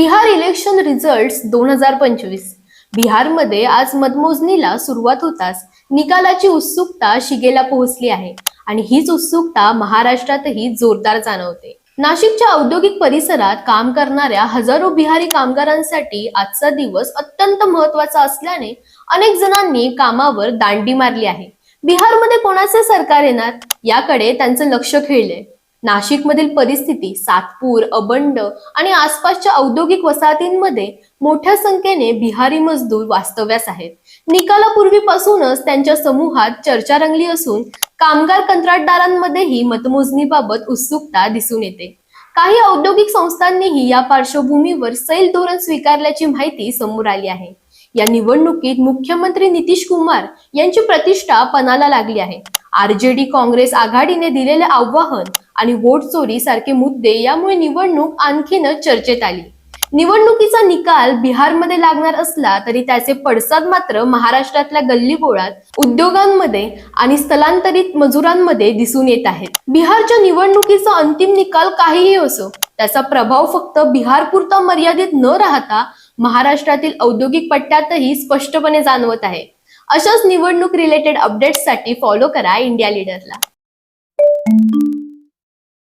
Bihar election result दोन हजार पंचवीस. बिहारमध्ये आज मतमोजणीला सुरुवात होताच निकालाची उत्सुकता शिगेला पोहोचली आहे आणि हीच उत्सुकता महाराष्ट्रातही जोरदार जाणवते. नाशिकच्या औद्योगिक परिसरात काम करणाऱ्या हजारो बिहारी कामगारांसाठी आजचा दिवस अत्यंत महत्त्वाचा असल्याने अनेक जणांनी कामावर दांडी मारली आहे. बिहारमध्ये कोणाचे सरकार येणार? याकडे त्यांचं लक्ष खेळलंय. नाशिकमधील परिस्थिती सातपूर अबंड आणि आसपासच्या औद्योगिक वसाहतींमध्ये मोठ्या संख्येने बिहारी मजदूर वास्तव्यास आहेत. निकालापूर्वीपासूनच त्यांच्या समूहात चर्चा रंगली असून कामगार कंत्राटदारांमध्येही मतमोजणीबाबत उत्सुकता दिसून येते. काही औद्योगिक संस्थांनीही या पार्श्वभूमीवर सैल धोरण स्वीकारल्याची माहिती समोर आली आहे. या निवडणुकीत मुख्यमंत्री नितीश कुमार यांची प्रतिष्ठा पणाला लागली आहे. आरजेडी काँग्रेस आघाडीने दिलेले आव्हान आणि वोट चोरी सारखे मुद्दे यामुळे निवडणूक आणखीनच चर्चेत आली. निवडणुकीचा निकाल बिहारमध्ये लागणार असला तरी त्याचे पडसाद मात्र महाराष्ट्रातल्या गल्लीबोळात उद्योगांमध्ये आणि स्थलांतरित मजुरांमध्ये दिसून येत आहेत. बिहारच्या निवडणुकीचा अंतिम निकाल काहीही असो त्याचा प्रभाव फक्त बिहारपुरता मर्यादित न राहता महाराष्ट्रातील औद्योगिक पट्ट्यातही स्पष्टपणे जाणवत आहे. अशाच निवडणूक रिलेटेड अपडेट्ससाठी फॉलो करा इंडिया लीडरला